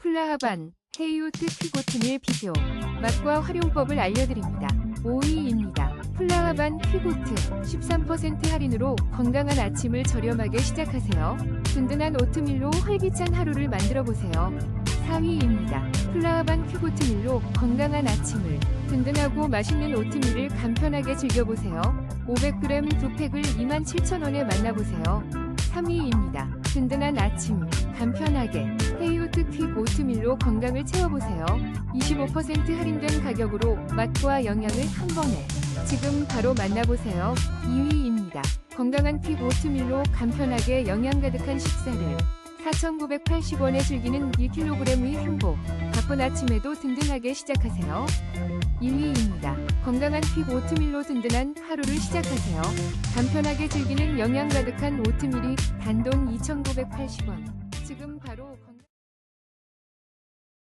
플라하반, 헤이오트 퀴고트밀 비교, 맛과 활용법을 알려드립니다. 5위입니다. 플라하반 퀴고트 13% 할인으로 건강한 아침을 저렴하게 시작하세요. 든든한 오트밀로 활기찬 하루를 만들어 보세요. 4위입니다. 플라하반 퀴고트밀로 건강한 아침을 든든하고 맛있는 오트밀을 간편하게 즐겨보세요. 500g 두 팩을 27,000원에 만나보세요. 3위입니다. 든든한 아침, 간편하게 헤이오트 퀵 오트밀로 건강을 채워보세요. 25% 할인된 가격으로 맛과 영양을 한 번에 지금 바로 만나보세요. 2위입니다. 건강한 퀵 오트밀로 간편하게 영양 가득한 식사를 4,980원에 즐기는 1kg의 행복. 바쁜 아침에도 든든하게 시작하세요. 1위입니다. 건강한 퀵 오트밀로 든든한 하루를 시작하세요. 간편하게 즐기는 영양 가득한 오트밀이 단돈 2,980원. 지금 바로 건...